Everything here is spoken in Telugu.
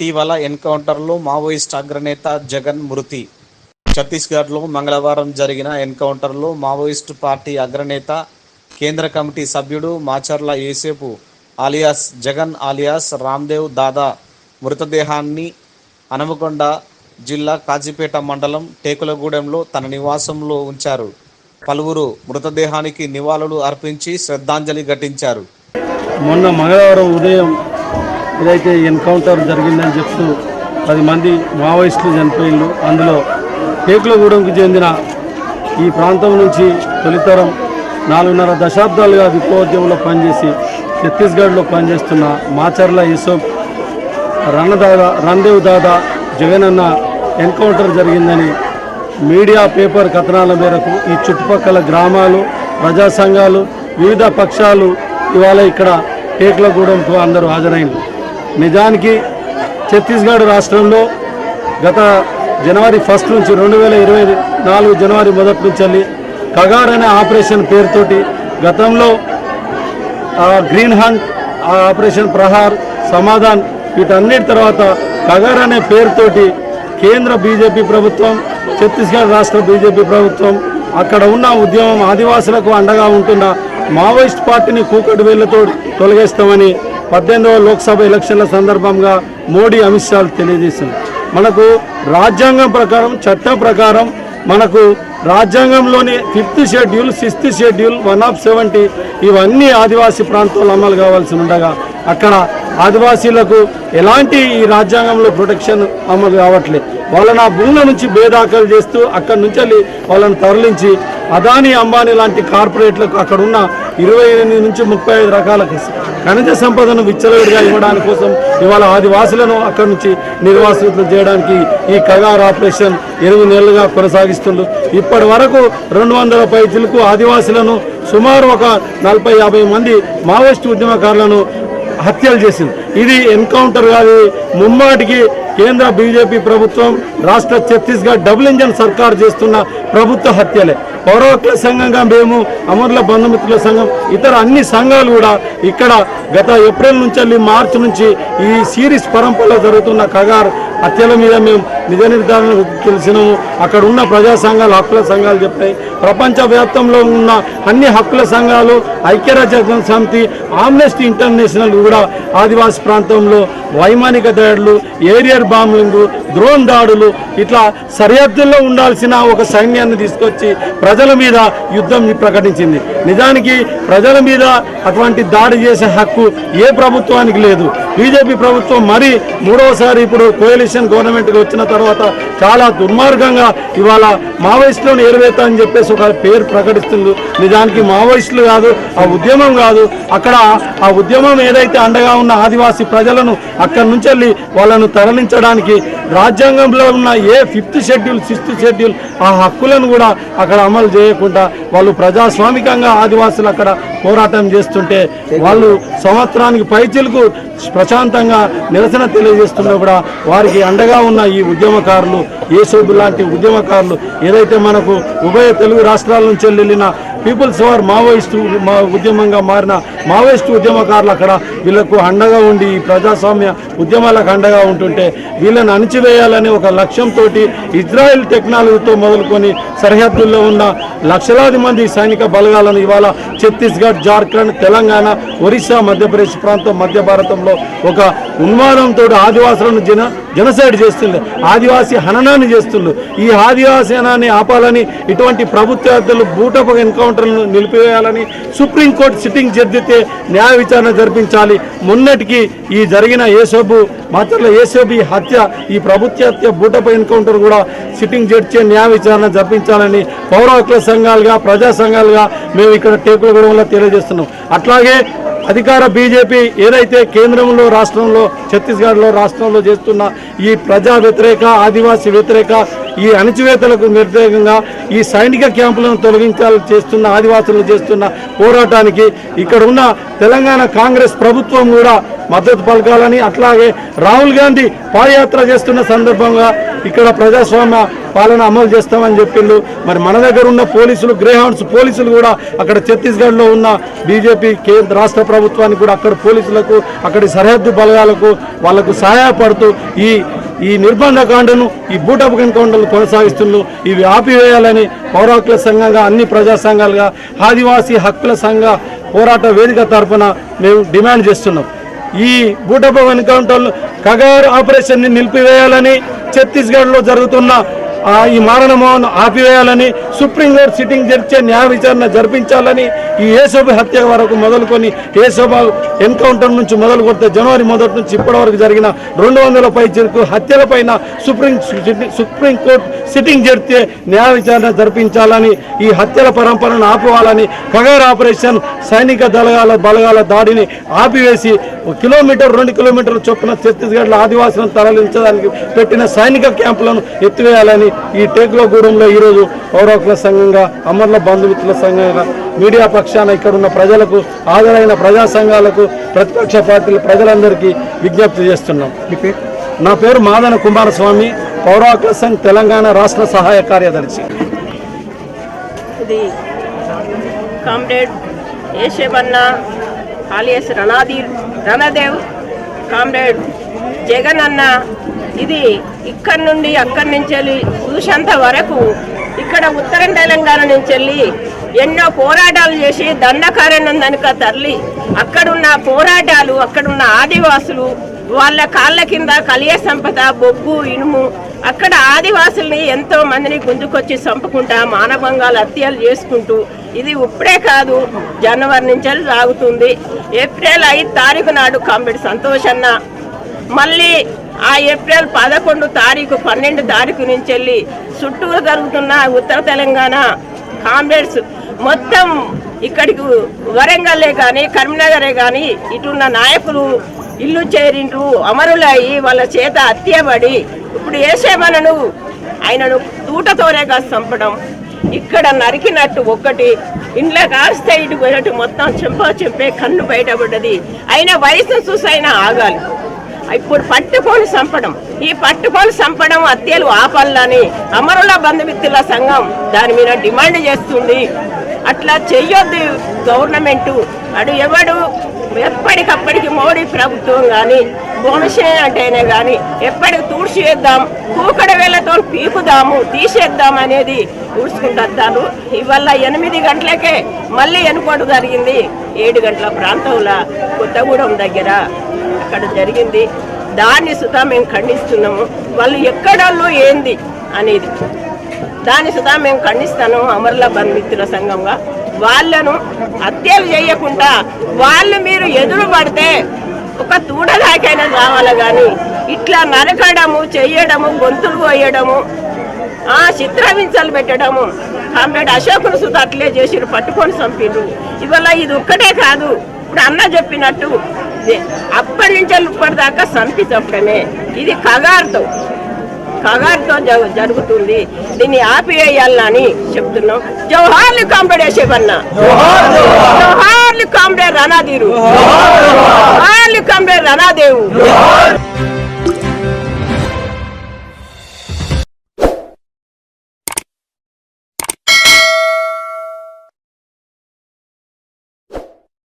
ఇటీవల ఎన్కౌంటర్లో మావోయిస్ట్ అగ్రనేత జగన్ మృతి. ఛత్తీస్గఢ్లో మంగళవారం జరిగిన ఎన్కౌంటర్లో మావోయిస్టు పార్టీ అగ్రనేత కేంద్ర కమిటీ సభ్యుడు మాచర్ల ఏసేపు ఆలియాస్ జగన్ ఆలియాస్ రామ్దేవ్ దాదా మృతదేహాన్ని హనుమకొండ జిల్లా కాజీపేట మండలం టేకులగూడెంలో తన నివాసంలో ఉంచారు. పలువురు మృతదేహానికి నివాళులు అర్పించి శ్రద్ధాంజలి ఘటించారు. మొన్న మంగళవారం ఉదయం ఏదైతే ఎన్కౌంటర్ జరిగిందని చెప్తూ పది మంది మావోయిస్టులు చనిపోయిండు అందులో టేకులగూడెంకు చెందిన ఈ ప్రాంతం నుంచి తొలితరం నాలుగున్నర దశాబ్దాలుగా విప్లవోద్యమంలో పనిచేసి ఛత్తీస్గఢ్లో పనిచేస్తున్న మాచర్ల యశోబ్ రణదాదా రణదేవ్ దాదా జగన్ అన్న ఎన్కౌంటర్ జరిగిందని మీడియా పేపర్ కథనాల మేరకు ఈ చుట్టుపక్కల గ్రామాలు ప్రజా సంఘాలు వివిధ పక్షాలు ఇవాళ ఇక్కడ టేకులగూడెంకు అందరూ హాజరైంది నిజానికి ఛత్తీస్గఢ్ రాష్ట్రంలో గత జనవరి ఫస్ట్ నుంచి రెండు వేల ఇరవై నాలుగు జనవరి మొదటి నుంచి వెళ్ళి కగార్ అనే ఆపరేషన్ పేరుతోటి గతంలో green hunt operation Prahar Samadhan వీటన్నిటి తర్వాత కగార్ అనే పేరుతోటి కేంద్ర బీజేపీ ప్రభుత్వం ఛత్తీస్గఢ్ రాష్ట్ర బీజేపీ ప్రభుత్వం అక్కడ ఉన్న ఉద్యమం ఆదివాసులకు అండగా ఉంటున్న మావోయిస్ట్ పార్టీని కూకటి వేళ్ళతో తొలగిస్తామని పద్దెనిమిదవ లోక్సభ ఎలక్షన్ల సందర్భంగా మోడీ అమిత్ షా తెలియజేసింది మనకు రాజ్యాంగం ప్రకారం చట్టం ప్రకారం మనకు రాజ్యాంగంలోని fifth schedule sixth schedule one of seventy ఇవన్నీ ఆదివాసీ ప్రాంతాల్లో అమలు కావాల్సి ఉండగా అక్కడ ఆదివాసీలకు ఎలాంటి ఈ రాజ్యాంగంలో ప్రొటెక్షన్ అమలు కావట్లేదు వాళ్ళని ఆ భూముల నుంచి బేదాఖలు చేస్తూ అక్కడి నుంచి వెళ్ళి వాళ్ళని తరలించి అదానీ అంబానీ లాంటి కార్పొరేట్లకు అక్కడ ఉన్న ఇరవై ఎనిమిది నుంచి ముప్పై ఐదు రకాల ఖనిజ సంపదను విచ్చలవిడిగా ఇవ్వడానికి కోసం ఇవాళ ఆదివాసులను అక్కడి నుంచి నిర్వాసితులు చేయడానికి ఈ కగార్ ఆపరేషన్ ఎనిమిది నెలలుగా కొనసాగిస్తుండ్రు. ఇప్పటి వరకు రెండు వందల పైచులకు ఆదివాసులను సుమారు ఒక నలభై యాభై మంది మావోయిస్టు ఉద్యమకారులను హత్యలు చేసింది. ఇది ఎన్కౌంటర్ కానీ ముమ్మాటికి కేంద్ర బీజేపీ ప్రభుత్వం రాష్ట్ర ఛత్తీస్గఢ్ డబుల్ ఇంజన్ సర్కార్ చేస్తున్న ప్రభుత్వ హత్యలే. పౌరవకుల సంఘంగా మేము అమరుల బంధుమిత్రుల సంఘం ఇతర అన్ని సంఘాలు కూడా ఇక్కడ గత ఏప్రిల్ నుంచి మార్చి నుంచి ఈ సిరీస్ పరంపరలో జరుగుతున్న కగార్ హత్యల మీద మేము నిజ నిర్ధారణ తెలిసినాము. అక్కడ ఉన్న ప్రజా సంఘాలు హక్కుల సంఘాలు చెప్తాయి. ప్రపంచవ్యాప్తంలో ఉన్న అన్ని హక్కుల సంఘాలు ఐక్యరాజ్య సమితి ఆమ్నెస్టీ ఇంటర్నేషనల్ కూడా ఆదివాసీ ప్రాంతంలో వైమానిక దాడులు ఏరియర్ బాంబింగ్ డ్రోన్ దాడులు ఇట్లా సరిహద్దుల్లో ఉండాల్సిన ఒక సైన్యాన్ని తీసుకొచ్చి ప్రజల మీద యుద్ధం ప్రకటించింది. నిజానికి ప్రజల మీద అటువంటి దాడి చేసే హక్కు ఏ ప్రభుత్వానికి లేదు. బీజేపీ ప్రభుత్వం మరి మూడవసారి ఇప్పుడు కోయలిషన్ గవర్నమెంట్కి వచ్చిన తర్వాత చాలా దుర్మార్గంగా ఇవాళ మావోయిస్టులను ఏరువేత అని చెప్పేసి ఒక పేరు ప్రకటిస్తుంది. నిజానికి మావోయిస్టులు కాదు ఆ ఉద్యమం కాదు. అక్కడ ఆ ఉద్యమం ఏదైతే అండగా ఉన్న ఆదివాసీ ప్రజలను అక్కడి నుంచి వెళ్ళి వాళ్ళను తరలించడానికి రాజ్యాంగంలో ఉన్న ఏ ఫిఫ్త్ షెడ్యూల్ సిక్స్త్ షెడ్యూల్ ఆ హక్కులను కూడా అక్కడ అమలు చేయకుండా వాళ్ళు ప్రజాస్వామికంగా ఆదివాసులు అక్కడ పోరాటం చేస్తుంటే వాళ్ళు సంవత్సరానికి పైచిలకు ప్రశాంతంగా నిరసన తెలియజేస్తున్నా కూడా వారికి అండగా ఉన్న ఈ ఉద్యమకారులు ఏసోబు లాంటి ఉద్యమకారులు ఏదైతే మనకు ఉభయ తెలుగు రాష్ట్రాల నుంచి వెళ్ళిన పీపుల్స్ వార్ మావోయిస్టు మా ఉద్యమంగా మారిన మావోయిస్టు ఉద్యమకారులు అక్కడ వీళ్ళకు అండగా ఉండి ఈ ప్రజాస్వామ్య ఉద్యమాలకు అండగా ఉంటుంటే వీళ్ళని అణిచివేయాలని ఒక లక్ష్యంతో ఇజ్రాయెల్ టెక్నాలజీతో మొదలుకొని సరిహద్దుల్లో ఉన్న లక్షలాది మంది సైనిక బలగాలను ఇవాళ ఛత్తీస్గఢ్ జార్ఖండ్ తెలంగాణ ఒరిస్సా మధ్యప్రదేశ్ ప్రాంతం మధ్య భారతంలో ఒక ఉన్మాదంతో ఆదివాసులను జన జనసైడ్ చేస్తుండే ఆదివాసీ హననాన్ని చేస్తుండ్రు ఈ ఆదివాసీ హనాన్ని ఆపాలని ఇటువంటి ప్రభుత్వాలు బూటపు ఎన్కౌంటర్లను నిలిపివేయాలని సుప్రీంకోర్టు సిట్టింగ్ జడ్జితే న్యాయ విచారణ జరిపించాలి. మొన్నటికి ఈ జరిగిన ఏసోబు మాత్రలో ఏసోబి హత్య ఈ ప్రభుత్వ హత్య బూటపు ఎన్కౌంటర్ కూడా సిట్టింగ్ జడ్జి న్యాయ విచారణ జరిపించాలని పౌర హక్కుల సంఘాలుగా ప్రజా సంఘాలుగా మేము ఇక్కడ టేకులగూడెంలో తెలియజేస్తున్నాం. అట్లాగే అధికార బీజేపీ ఏదైతే కేంద్రంలో రాష్ట్రంలో ఛత్తీస్గఢ్లో రాష్ట్రంలో చేస్తున్న ఈ ప్రజా వ్యతిరేక ఆదివాసీ వ్యతిరేక ఈ అణచివేతలకు వ్యతిరేకంగా ఈ సైనిక క్యాంపులను తొలగించాలని చేస్తున్న ఆదివాసులు చేస్తున్న పోరాటానికి ఇక్కడ ఉన్న తెలంగాణ కాంగ్రెస్ ప్రభుత్వం కూడా మద్దతు పలకాలని అట్లాగే రాహుల్ గాంధీ పాదయాత్ర చేస్తున్న సందర్భంగా ఇక్కడ ప్రజాస్వామ్య పాలన అమలు చేస్తామని చెప్పిండు. మరి మన దగ్గర ఉన్న పోలీసులు గ్రేహౌండ్స్ పోలీసులు కూడా అక్కడ ఛత్తీస్గఢ్లో ఉన్న బీజేపీ కేంద్ర రాష్ట్ర ప్రభుత్వానికి కూడా అక్కడ పోలీసులకు అక్కడి సరిహద్దు బలగాలకు వాళ్ళకు సహాయపడుతూ ఈ ఈ నిర్బంధకాండను ఈ బూటపు ఎన్కౌంటర్లు కొనసాగిస్తుండ్రు ఇవి ఆపివేయాలని పౌరాకుల సంఘంగా అన్ని ప్రజా సంఘాలుగా ఆదివాసీ హక్కుల సంఘ పోరాట వేదిక తరఫున మేము డిమాండ్ చేస్తున్నాం. ఈ బూటపు ఎన్కౌంటర్లు కగార్ ఆపరేషన్ని నిలిపివేయాలని ఛత్తీస్గఢ్లో జరుగుతున్న ఈ మారణమోహన్ ఆపివేయాలని సుప్రీంకోర్టు సిట్టింగ్ జరిచే న్యాయ విచారణ జరిపించాలని ఈ ఏసోబ హత్య వరకు మొదలుకొని ఏసోబ ఎన్కౌంటర్ నుంచి మొదలు కొడితే జనవరి మొదటి నుంచి ఇప్పటి వరకు జరిగిన రెండు వందల పై చెరుకు హత్యలపైన సుప్రీం సుప్రీంకోర్టు సిట్టింగ్ జరిపితే న్యాయ విచారణ జరిపించాలని ఈ హత్యల పరంపరను ఆపవాలని కగర్ ఆపరేషన్ సైనిక దళాల బలగాల దాడిని ఆపివేసి కిలోమీటర్ రెండు కిలోమీటర్ల చొప్పున ఛత్తీస్గఢ్లో ఆదివాసులను తరలించడానికి పెట్టిన సైనిక క్యాంపులను ఎత్తివేయాలని ఈ టేకులగూడెంలో ఈరోజు పౌర హక్కుల సంఘంగా అమర్ల బంధుమిత్రుల సంఘంగా మీడియా పక్షాన ఇక్కడ ఉన్న ప్రజలకు హాజరైన ప్రజా సంఘాలకు ప్రతిపక్ష పార్టీల ప్రజలందరికీ విజ్ఞప్తి చేస్తున్నాం. నా పేరు మాదన కుమారస్వామి పౌర హక్కుల సంఘ్ తెలంగాణ రాష్ట్ర సహాయ కార్యదర్శి. ఇది కామ్రేడ్ ఏషేవన్న ఆలియస్ రణాధీర్ రణదేవ్ కామ్రేడ్ జగన్ అన్న ఇది ఇక్కడి నుండి అక్కడి నుంచి వెళ్ళి చూసేంత వరకు ఇక్కడ ఉత్తర తెలంగాణ నుంచి వెళ్ళి ఎన్నో పోరాటాలు చేసి దండకారణ్యందనక తరలి అక్కడున్న పోరాటాలు అక్కడున్న ఆదివాసులు వాళ్ళ కాళ్ళ కింద కలియ సంపద బొగ్గు ఇనుము అక్కడ ఆదివాసుల్ని ఎంతో మందిని గుంజుకొచ్చి చంపుకుంటా మానభంగాలు హత్యలు చేసుకుంటూ ఇది ఇప్పుడే కాదు జనవరి నుంచి సాగుతుంది. ఏప్రిల్ ఐదు తారీఖు నాడు కాంబెడ్ సంతోష్ అన్న మళ్ళీ ఆ ఏప్రిల్ పదకొండు తారీఖు పన్నెండు తారీఖు నుంచి వెళ్ళి చుట్టూరు జరుగుతున్న ఉత్తర తెలంగాణ కామ్రేడ్స్ మొత్తం ఇక్కడికి వరంగల్లే కానీ కరీంనగరే కానీ ఇటున్న నాయకులు ఇల్లు చేరిండ్రు అమరులయ్యి వాళ్ళ చేత హత్యబడి ఇప్పుడు వేసేమనను ఆయనను తూటతోనే కాదు చంపడం. ఇక్కడ నరికినట్టు ఒక్కటి ఇంట్లో కాస్తే ఇటు పోయినట్టు మొత్తం చెంప చెంపే కన్ను బయటపడ్డది. అయినా వయసును చూసి అయినా ఆగాలి. ఇప్పుడు పట్టుకొని చంపడం ఈ పట్టుకొని చంపడం హత్యలు ఆపాలని అమరుల బంధుమిత్రుల సంఘం దాని మీద డిమాండ్ చేస్తుంది. అట్లా చెయ్యొద్దు గవర్నమెంట్. అడు ఎవడు ఎప్పటికప్పటికి మోడీ ప్రభుత్వం కానీ బోనసే అంటేనే కానీ ఎప్పటికి తూడ్చేద్దాం కూకడ వేళ్ళతో పీకుదాము తీసేద్దాం అనేది ఊడ్చుకుంటారు. ఇవాళ ఎనిమిది గంటలకే మళ్ళీ ఎనుకోటు జరిగింది. ఏడు గంటల ప్రాంతంలో కొత్తగూడెం దగ్గర అక్కడ జరిగింది. దాన్ని సుధా మేము ఖండిస్తున్నాము. వాళ్ళు ఎక్కడల్లో ఏంది అనేది. దాన్ని సుధా మేము ఖండిస్తాను అమరుల బంధుమిత్రుల సంఘంగా. వాళ్ళను హత్యలు చేయకుండా వాళ్ళు మీరు ఎదురు పడితే ఒక తూడదాకైనా కావాలి కానీ ఇట్లా నరకడము చేయడము గొంతులు పోయడము ఆ చిత్రహింసలు పెట్టడము కామ్రేడ్ అశోకును సుత అట్లే చేసిరు పట్టుకొని చంపిండ్రు ఇవాళ ఇది ఒక్కటే కాదు. ఇప్పుడు అన్న చెప్పినట్టు అప్పటి నుంచి ఇప్పటిదాకా చంపి చంపడమే ఇది కగారుతో జ- జరుగుతుంది. దీన్ని ఆపివేయాలని చెప్తున్నాం. జవహర్లు కాంబడే శివన్న జవహర్లు కాంబడే రణాధీరు. జవహర్లు కాంబడే రణాదేవు.